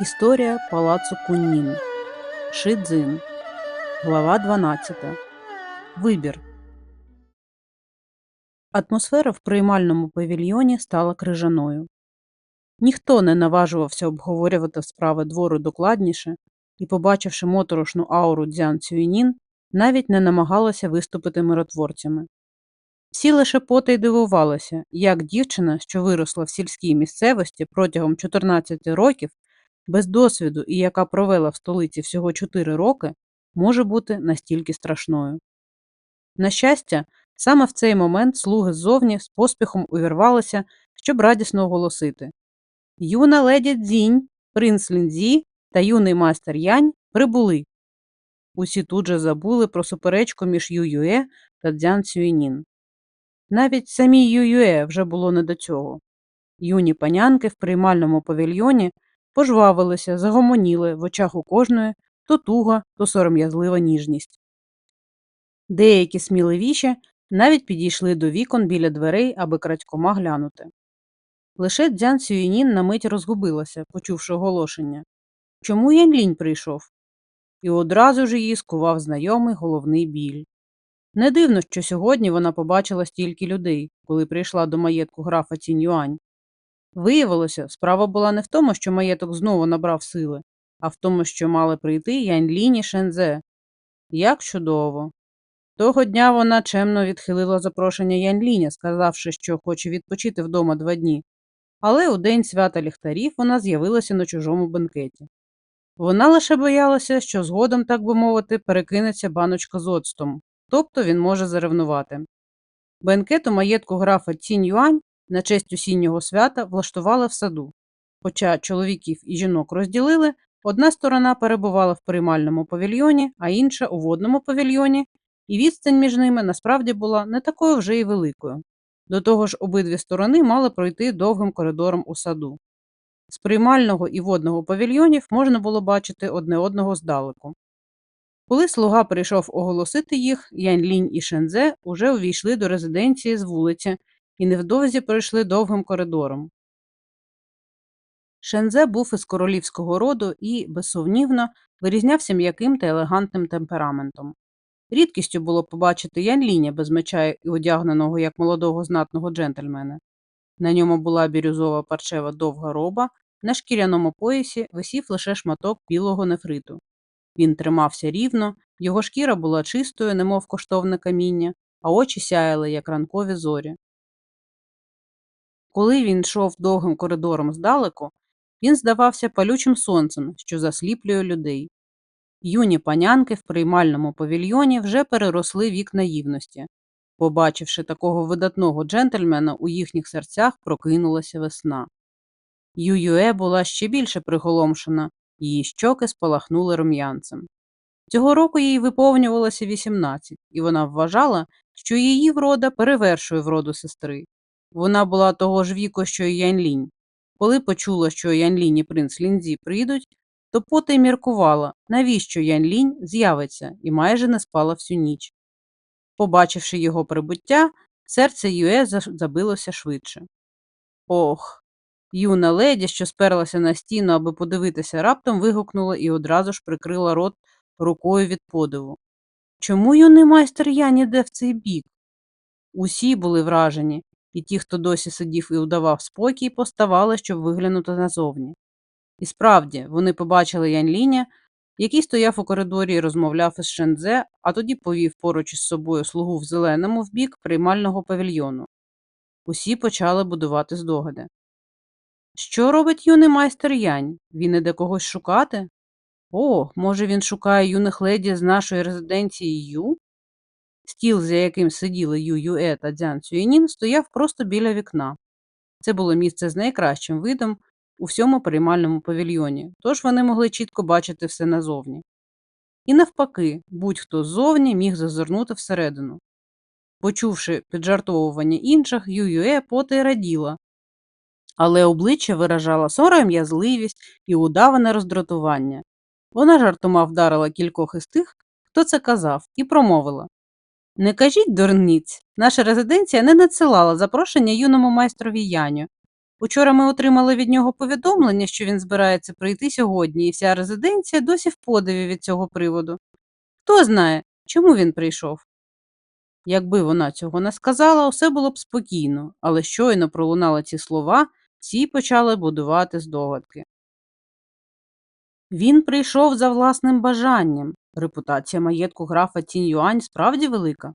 Історія палацу Куннін. Шидзин. Глава 12. Вибір. Атмосфера в приймальному павільйоні стала крижаною. Ніхто не наважувався обговорювати справи двору докладніше і, побачивши моторошну ауру Дзян Цюйнін, навіть не намагалися виступити миротворцями. Всі лише поти й дивувалися, як дівчина, що виросла в сільській місцевості протягом 14 років, без досвіду і яка провела в столиці всього 4 роки, може бути настільки страшною. На щастя, саме в цей момент слуги ззовні з поспіхом увірвалися, щоб радісно оголосити Юна леді Дзінь, принц Лінзі та юний майстер Янь прибули. Усі тут же забули про суперечку між Ююе та Дзян Цюйнін. Навіть самій Ююе вже було не до цього. Юні панянки в приймальному павільйоні пожвавилися, загомоніли в очах у кожної то туга, то сором'язлива ніжність. Деякі сміливіші навіть підійшли до вікон біля дверей, аби крадькома глянути. Лише Дзян Сюєнін на мить розгубилася, почувши оголошення. Чому Янлінь прийшов? І одразу ж її скував знайомий головний біль. Не дивно, що сьогодні вона побачила стільки людей, коли прийшла до маєтку графа Цінь-Юань. Виявилося, справа була не в тому, що маєток знову набрав сили, а в тому, що мали прийти Янь-Лінь Шензе. Як чудово. Того дня вона чемно відхилила запрошення Янь-Ліня, сказавши, що хоче відпочити вдома два дні. Але у день свята ліхтарів вона з'явилася на чужому бенкеті. Вона лише боялася, що згодом, так би мовити, перекинеться баночка з оцтом, тобто він може заревнувати. Бенкет у маєтку графа Цінь Юань на честь осіннього свята влаштували в саду. Хоча чоловіків і жінок розділили, одна сторона перебувала в приймальному павільйоні, а інша у водному павільйоні, і відстань між ними насправді була не такою вже й великою. До того ж, обидві сторони мали пройти довгим коридором у саду. З приймального і водного павільйонів можна було бачити одне одного здалеку. Коли слуга прийшов оголосити їх, Янь Лінь і Шензе уже увійшли до резиденції з вулиці і невдовзі пройшли довгим коридором. Шензе був із королівського роду і, безсумнівно, вирізнявся м'яким та елегантним темпераментом. Рідкістю було побачити Янліня без меча і одягненого як молодого знатного джентльмена. На ньому була бірюзова парчева довга роба, на шкіряному поясі висів лише шматок білого нефриту. Він тримався рівно, його шкіра була чистою, немов коштовне каміння, а очі сяяли, як ранкові зорі. Коли він йшов довгим коридором здалеку, він здавався палючим сонцем, що засліплює людей. Юні панянки в приймальному павільйоні вже переросли вік наївності. Побачивши такого видатного джентльмена, у їхніх серцях прокинулася весна. Ююе була ще більше приголомшена, її щоки спалахнули рум'янцем. Цього року їй виповнювалося 18, і вона вважала, що її врода перевершує вроду сестри. Вона була того ж віку, що й Янлінь. Коли почула, що Янлінь і принц Лінзі прийдуть, то поти й міркувала, навіщо Янлінь з'явиться, і майже не спала всю ніч. Побачивши його прибуття, серце Юе забилося швидше. Ох. Юна леді, що сперлася на стіну, аби подивитися, раптом вигукнула і одразу ж прикрила рот рукою від подиву. Чому юний майстер Ян іде в цей бік? Усі були вражені, і ті, хто досі сидів і удавав спокій, поставали, щоб виглянути назовні. І справді, вони побачили Янліня, який стояв у коридорі і розмовляв із Шензе, а тоді повів поруч із собою слугу в зеленому в бік приймального павільйону. Усі почали будувати здогади. Що робить юний майстер Янь? Він іде когось шукати? О, може, він шукає юних леді з нашої резиденції Ю? Стіл, за яким сиділи Ю Юе та Дзян Цюєнін, стояв просто біля вікна. Це було місце з найкращим видом у всьому приймальному павільйоні, тож вони могли чітко бачити все назовні. І навпаки, будь-хто ззовні міг зазирнути всередину. Почувши піджартовування інших, Ю Юе поти раділа, але обличчя виражало сором'язливість і удаване роздратування. Вона жартома вдарила кількох із тих, хто це казав, і промовила Не кажіть, дурниць, наша резиденція не надсилала запрошення юному майстрові Яню. Учора ми отримали від нього повідомлення, що він збирається прийти сьогодні, і вся резиденція досі в подиві від цього приводу. Хто знає, чому він прийшов? Якби вона цього не сказала, усе було б спокійно, але щойно пролунали ці слова, всі почали будувати здогадки. Він прийшов за власним бажанням. Репутація маєтку графа Тінь Юань справді велика.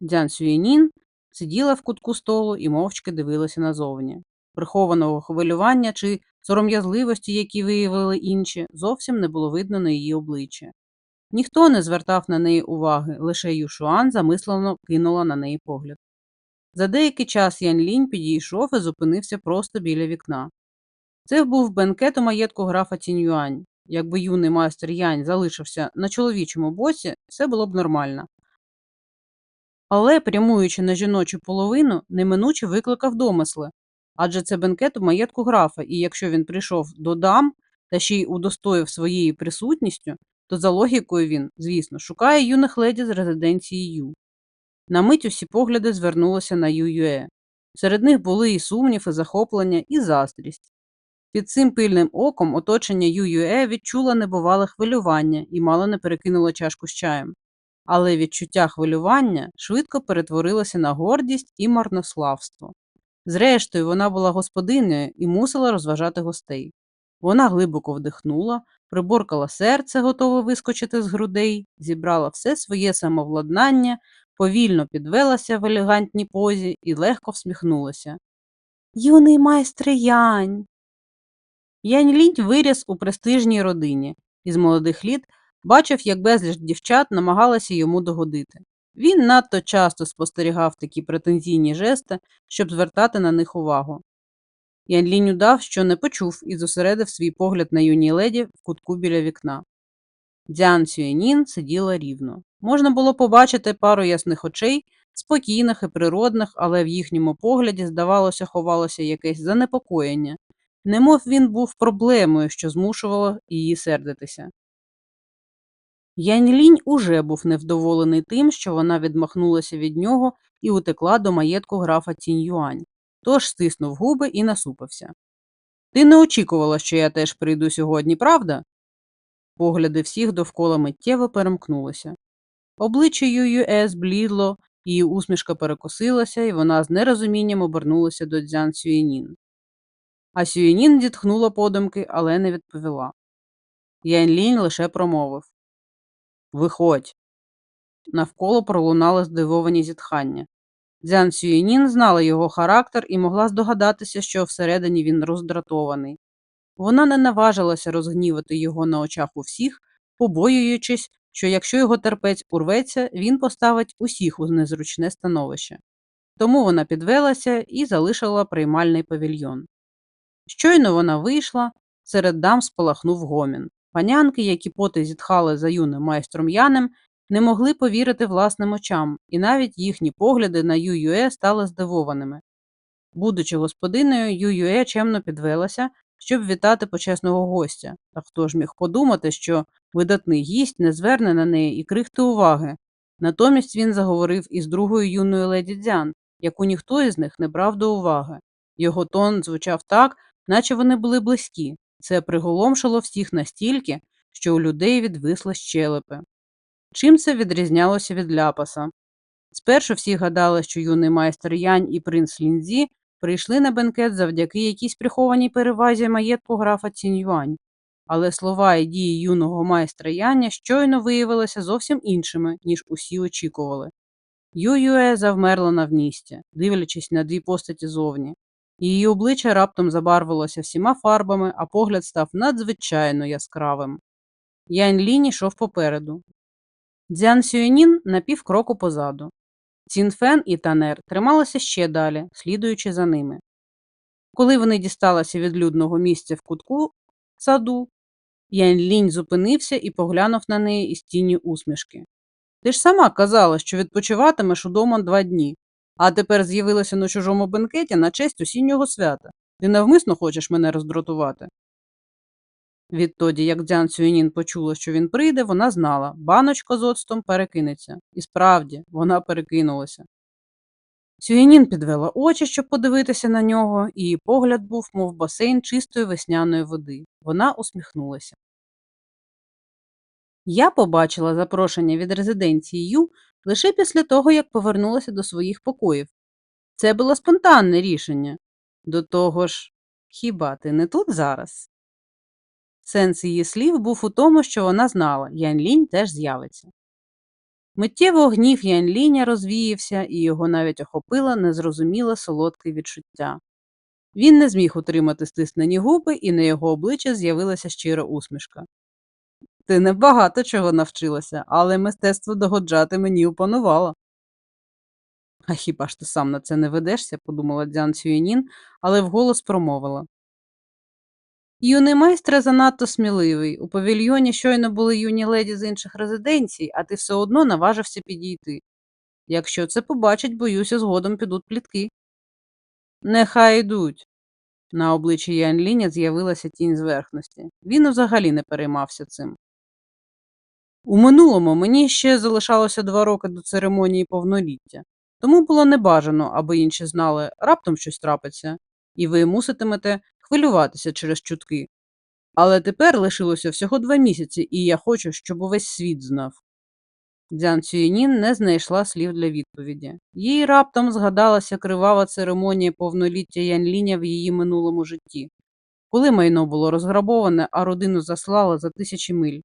Дзян Сюєнін сиділа в кутку столу і мовчки дивилася назовні. Прихованого хвилювання чи сором'язливості, які виявили інші, зовсім не було видно на її обличчі. Ніхто не звертав на неї уваги, лише Юшуан замислено кинула на неї погляд. За деякий час Ян Лінь підійшов і зупинився просто біля вікна. Це був бенкет у маєтку графа Тіньюань. Якби юний майстер Янь залишився на чоловічому боці, все було б нормально. Але, прямуючи на жіночу половину, неминуче викликав домисли, адже це бенкет у маєтку графа, і якщо він прийшов до дам та ще й удостоїв своєю присутністю, то за логікою він, звісно, шукає юних леді з резиденції Ю. На мить усі погляди звернулися на Юе. Серед них були і сумнів, і захоплення, і заздрість. Під цим пильним оком оточення Ю Юе відчуло небувале хвилювання і мало не перекинуло чашку з чаєм. Але відчуття хвилювання швидко перетворилося на гордість і марнославство. Зрештою, вона була господинею і мусила розважати гостей. Вона глибоко вдихнула, приборкала серце, готове вискочити з грудей, зібрала все своє самовладнання, повільно підвелася в елегантній позі і легко всміхнулася. Юний майстре Янь. Янь Лінь виріс у престижній родині і з молодих літ бачив, як безліч дівчат намагалися йому догодити. Він надто часто спостерігав такі претензійні жести, щоб звертати на них увагу. Ян Лінь удав, що не почув і зосередив свій погляд на юній леді в кутку біля вікна. Дзян Сюєнін сиділа рівно. Можна було побачити пару ясних очей, спокійних і природних, але в їхньому погляді, здавалося, ховалося якесь занепокоєння, немов він був проблемою, що змушувало її сердитися. Янь Лінь уже був невдоволений тим, що вона відмахнулася від нього і утекла до маєтку графа Цінь Юань, тож стиснув губи і насупився. Ти не очікувала, що я теж прийду сьогодні, правда? Погляди всіх довкола миттєво перемкнулися. Обличчя Ююе зблідло, її усмішка перекосилася, і вона з нерозумінням обернулася до Дзян Сюєнін. А Сюєнін дітхнула подумки, але не відповіла. Ян Лінь лише промовив Виходь. Навколо пролунали здивовані зітхання. Дзян Сюєнін знала його характер і могла здогадатися, що всередині він роздратований. Вона не наважилася розгнівати його на очах у всіх, побоюючись, що якщо його терпець урветься, він поставить усіх у незручне становище. Тому вона підвелася і залишила приймальний павільйон. Щойно вона вийшла, серед дам спалахнув гомін. Панянки, які поти зітхали за юним майстром Янем, не могли повірити власним очам, і навіть їхні погляди на Ю-Юе стали здивованими. Будучи господинею, Ю-Юе чемно підвелася, щоб вітати почесного гостя, та хто ж міг подумати, що видатний гість не зверне на неї і крихти уваги. Натомість він заговорив із другою юною леді Дзян, яку ніхто із них не брав до уваги. Його тон звучав так, наче вони були близькі. Це приголомшило всіх настільки, що у людей відвисли щелепи. Чим це відрізнялося від ляпаса? Спершу всі гадали, що юний майстер Янь і принц Лінзі прийшли на бенкет завдяки якійсь прихованій перевазі маєтку графа Ціньюань, але слова і дії юного майстра Яня щойно виявилися зовсім іншими, ніж усі очікували. Ю-Юе завмерла на вмісті, дивлячись на дві постаті зовні. Її обличчя раптом забарвилося всіма фарбами, а погляд став надзвичайно яскравим. Янь Лінь йшов попереду. Дзян Сюєнін на півкроку позаду. Цінфен і Танер трималися ще далі, слідуючи за ними. Коли вони дісталися від людного місця в кутку саду, Янь Лінь зупинився і поглянув на неї із тіні усмішки. Ти ж сама казала, що відпочиватимеш удома два дні, а тепер з'явилася на чужому бенкеті на честь осіннього свята. Ти навмисно хочеш мене роздратувати? Відтоді, як Дзян Цюєнін почула, що він прийде, вона знала, баночка з оцтом перекинеться. І справді, вона перекинулася. Сюєнін підвела очі, щоб подивитися на нього, і її погляд був, мов басейн чистої весняної води. Вона усміхнулася. Я побачила запрошення від резиденції Ю лише після того, як повернулася до своїх покоїв. Це було спонтанне рішення. До того ж, хіба ти не тут зараз? Сенс її слів був у тому, що вона знала, Ян Лінь теж з'явиться. Миттєво гнів Ян Ліня розвіявся, і його навіть охопило незрозуміле солодке відчуття. Він не зміг утримати стиснені губи, і на його обличчі з'явилася щира усмішка. Ти небагато чого навчилася, але мистецтво догоджати мені опанувало. А хіба ж ти сам на це не ведешся, подумала Дзян Сюєнін, але вголос промовила. Юний майстре занадто сміливий. У павільйоні щойно були юні леді з інших резиденцій, а ти все одно наважився підійти. Якщо це побачать, боюся, згодом підуть плітки. Нехай йдуть. На обличчі Ян Ліня з'явилася тінь зверхності. Він взагалі не переймався цим. У минулому мені ще залишалося два роки до церемонії повноліття, тому було небажано, аби інші знали, раптом щось трапиться, і ви муситимете хвилюватися через чутки. Але тепер лишилося всього два місяці, і я хочу, щоб увесь світ знав. Дзян Цюєнін не знайшла слів для відповіді. Їй раптом згадалася кривава церемонія повноліття Янліня в її минулому житті, коли майно було розграбоване, а родину заслали за тисячі миль.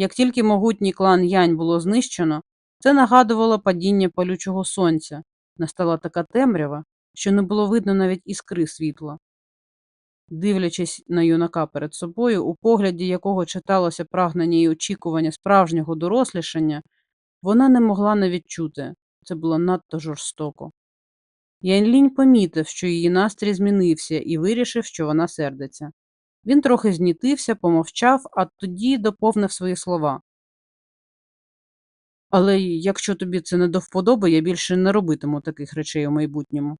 Як тільки могутній клан Янь було знищено, це нагадувало падіння палючого сонця. Настала така темрява, що не було видно навіть іскри світла. Дивлячись на юнака перед собою, у погляді якого читалося прагнення і очікування справжнього дорослішання, вона не могла не відчути це було надто жорстоко. Янлінь помітив, що її настрій змінився, і вирішив, що вона сердиться. Він трохи знітився, помовчав, а тоді доповнив свої слова. Але якщо тобі це не до вподоби, я більше не робитиму таких речей у майбутньому.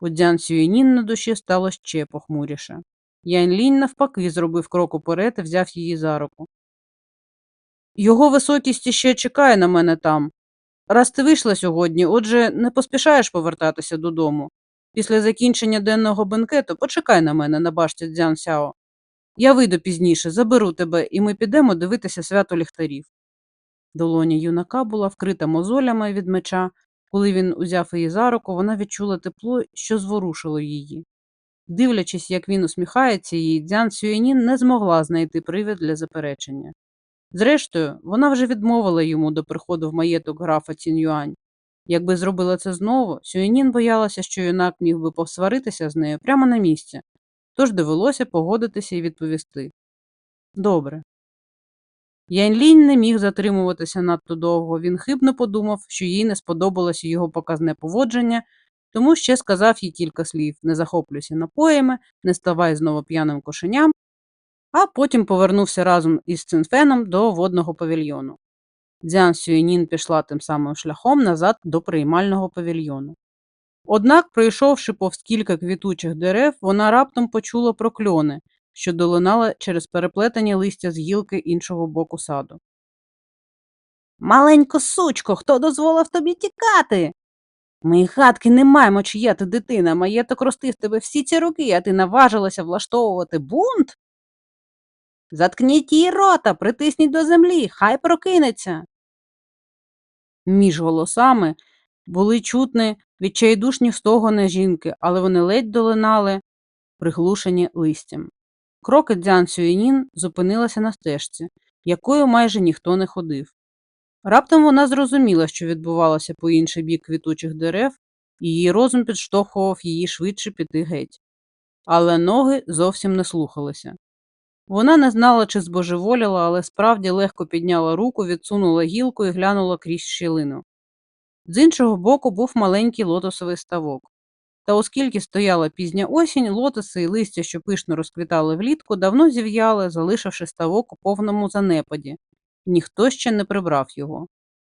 У Дзян Сюєнін на душі стало ще похмуріше. Ян Лінь навпаки зробив крок уперед і взяв її за руку. Його високість іще чекає на мене там. Раз ти вийшла сьогодні, отже, не поспішаєш повертатися додому. Після закінчення денного бенкету почекай на мене на башті Дзян Сяо. Я вийду пізніше, заберу тебе, і ми підемо дивитися свято ліхтарів. Долоня юнака була вкрита мозолями від меча. Коли він узяв її за руку, вона відчула тепло, що зворушило її. Дивлячись, як він усміхається, їй Дзян Сюєнін не змогла знайти привід для заперечення. Зрештою, вона вже відмовила йому до приходу в маєток графа Цінюань. Якби зробила це знову, Сюєнін боялася, що юнак міг би посваритися з нею прямо на місці, тож довелося погодитися і відповісти. Добре. Янлінь не міг затримуватися надто довго, він хибно подумав, що їй не сподобалося його показне поводження, тому ще сказав їй кілька слів не захоплюйся напоями, не ставай знову п'яним кошеням, а потім повернувся разом із Цинфеном до водного павільйону. Дзян Сюєнін пішла тим самим шляхом назад до приймального павільйону. Однак, пройшовши повз кілька квітучих дерев, вона раптом почула прокльони, що долинали через переплетені листя з гілки іншого боку саду. Маленько сучко, хто дозволив тобі тікати? Ми хатки не маємо, чия ти дитина. Маєток ростив тебе всі ці роки, а ти наважилася влаштовувати бунт? Заткніть її рота, притисніть до землі, хай прокинеться. Між голосами були чутні відчайдушні стогони жінки, але вони ледь долинали, приглушені листям. Кроки Дзян Сюєнін зупинилася на стежці, якою майже ніхто не ходив. Раптом вона зрозуміла, що відбувалося по інший бік квітучих дерев, і її розум підштовхував її швидше піти геть. Але ноги зовсім не слухалися. Вона не знала, чи збожеволіла, але справді легко підняла руку, відсунула гілку і глянула крізь щілину. З іншого боку був маленький лотосовий ставок. Та оскільки стояла пізня осінь, лотоси і листя, що пишно розквітали влітку, давно зів'яли, залишивши ставок у повному занепаді, ніхто ще не прибрав його.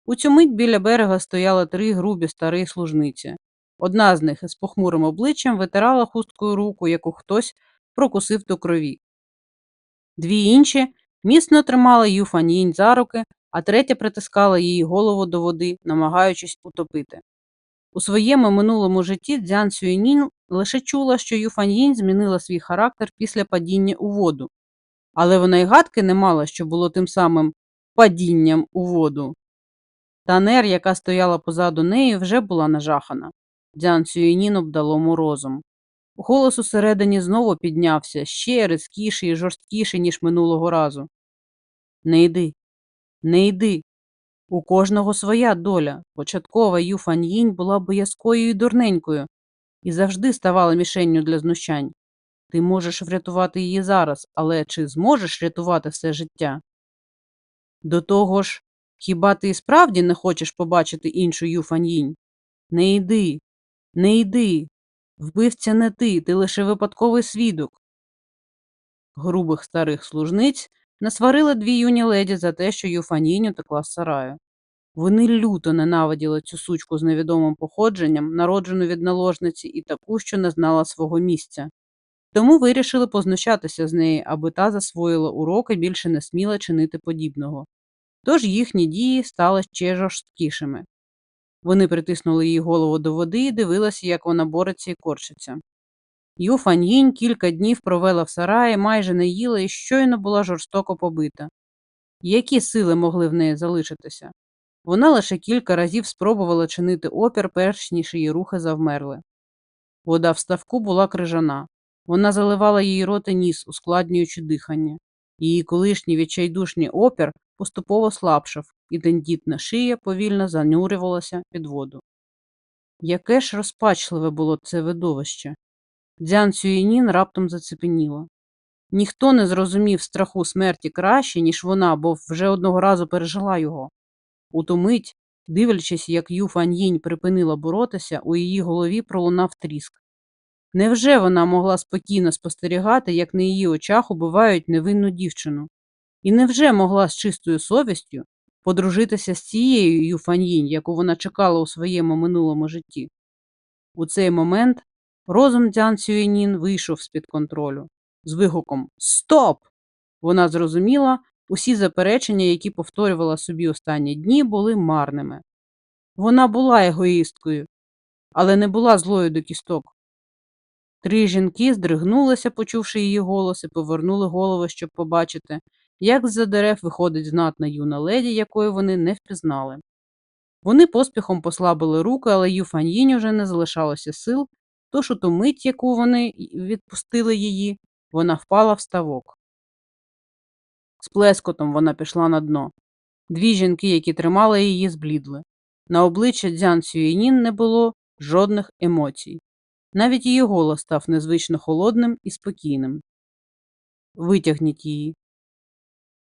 У цю мить біля берега стояли три грубі старі служниці. Одна з них із похмурим обличчям витирала хусткою руку, яку хтось прокусив до крові. Дві інші міцно тримали Юфаньїнь за руки, а третя притискала її голову до води, намагаючись утопити. У своєму минулому житті Дзян Сюєнін лише чула, що Юфаньїнь змінила свій характер після падіння у воду, але вона й гадки не мала, що було тим самим падінням у воду. Танер, яка стояла позаду неї, вже була нажахана. Дзян Сюєнін обдало морозом. Голос усередині знову піднявся, ще різкіший і жорсткіший, ніж минулого разу. Не йди, не йди. У кожного своя доля. Початкова Ю Фаньїнь була боязкою і дурненькою і завжди ставала мішенню для знущань. Ти можеш врятувати її зараз, але чи зможеш рятувати все життя? До того ж, хіба ти і справді не хочеш побачити іншу Ю Фаньїнь? Не йди, не йди. Вбивця не ти, ти лише випадковий свідок. Грубих старих служниць насварили дві юні леді за те, що Юфанінь утекла з сараю. Вони люто ненавиділи цю сучку з невідомим походженням, народжену від наложниці, і таку, що не знала свого місця. Тому вирішили познущатися з неї, аби та засвоїла урок і більше не сміла чинити подібного. Тож їхні дії стали ще жорсткішими. Вони притиснули її голову до води і дивилися, як вона бореться і корчиться. Ю Фаньїнь кілька днів провела в сараї, майже не їла і щойно була жорстоко побита. Які сили могли в неї залишитися? Вона лише кілька разів спробувала чинити опір, перш ніж її рухи завмерли. Вода в ставку була крижана. Вона заливала її рот і ніс, ускладнюючи дихання. Її колишній відчайдушний опір поступово слабшав, і тендітна шия повільно занурювалася під воду. Яке ж розпачливе було це видовище. Дзян Сюєнін раптом зацепеніла. Ніхто не зрозумів страху смерті краще, ніж вона, бо вже одного разу пережила його. У ту мить, дивлячись, як Ю Фаньїнь припинила боротися, у її голові пролунав тріск. Невже вона могла спокійно спостерігати, як на її очах убивають невинну дівчину? І невже могла з чистою совістю подружитися з цією Юфаньїнь, яку вона чекала у своєму минулому житті? У цей момент розум Дзян Сюєнін вийшов з-під контролю. З вигуком Стоп! Вона зрозуміла, усі заперечення, які повторювала собі останні дні, були марними. Вона була егоїсткою, але не була злою до кісток. Три жінки здригнулися, почувши її голос, і повернули голови, щоб побачити, як з-за дерев виходить знатна юна леді, якої вони не впізнали. Вони поспіхом послабили руки, але Юфаньїнь уже не залишалося сил, тож у ту мить, яку вони відпустили її, вона впала в ставок. З плескотом вона пішла на дно. Дві жінки, які тримали її, зблідли. На обличчя Дзян Сюєнін не було жодних емоцій. Навіть її голос став незвично холодним і спокійним. Витягніть її.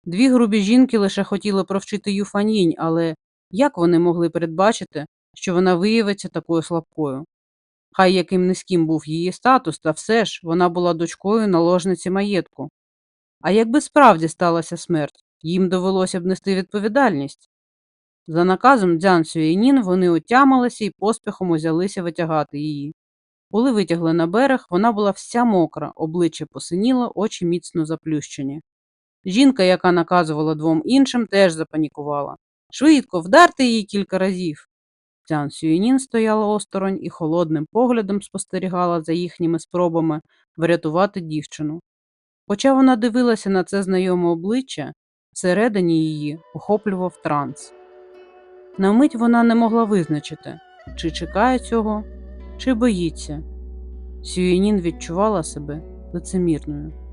Дві грубі жінки лише хотіли провчити Юфанінь, але як вони могли передбачити, що вона виявиться такою слабкою? Хай яким низьким був її статус, та все ж вона була дочкою наложниці маєтку. А якби справді сталася смерть, їм довелося б нести відповідальність. За наказом Дзян Сюєнін вони отямилися і поспіхом узялися витягати її. Коли витягли на берег, вона була вся мокра, обличчя посиніло, очі міцно заплющені. Жінка, яка наказувала двом іншим, теж запанікувала. Швидко, вдарте її кілька разів. Цян Сюєнін стояла осторонь і холодним поглядом спостерігала за їхніми спробами врятувати дівчину. Хоча вона дивилася на це знайоме обличчя, всередині її охоплював транс. На мить вона не могла визначити, чи чекає цього, чи боїться. Сюєнін відчувала себе лицемірною.